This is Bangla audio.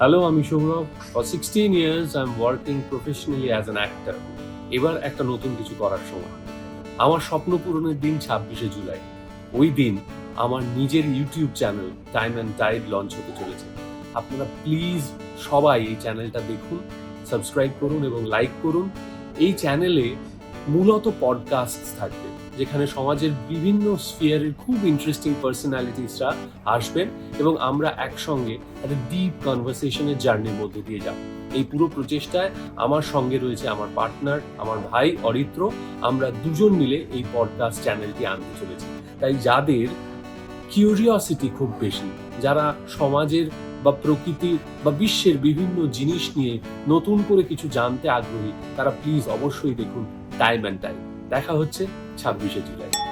হ্যালো আমি Sourav. For sixteen years I am working professionally as an actor এবার একটা নতুন কিছু করার সময়। আমার স্বপ্ন পূরণের দিন ছাব্বিশে জুলাই। ওই দিন আমার নিজের YouTube channel time and tide launch হতে চলেছে। আপনারা প্লিজ সবাই এই চ্যানেলটা দেখুন সাবস্ক্রাইব করুন এবং লাইক করুন। এই চ্যানেলে মূলত পডকাস্ট থাকবে। যেখানে সমাজের বিভিন্ন স্ফিয়ারের খুব ইন্টারেস্টিং পার্সোনালিটিসরা আসবেন এবং আমরা একসঙ্গে একটা ডিপ কনভারসেশনের জার্নির মধ্যে দিয়ে যাব। এই পুরো প্রচেষ্টায় আমার সঙ্গে রয়েছে আমার পার্টনার আমার ভাই অরিত্র। আমরা দুজন মিলে এই পডকাস্ট চ্যানেলটি আনতে চলেছি। তাই যাদের কিউরিওসিটি খুব বেশি, যারা সমাজের বা প্রকৃতির বা বিশ্বের বিভিন্ন জিনিস নিয়ে নতুন করে কিছু জানতে আগ্রহী, তারা প্লিজ অবশ্যই দেখুন টাইম অ্যান্ড টাইম দেখা হচ্ছে ছাব্বিশে জুলাই।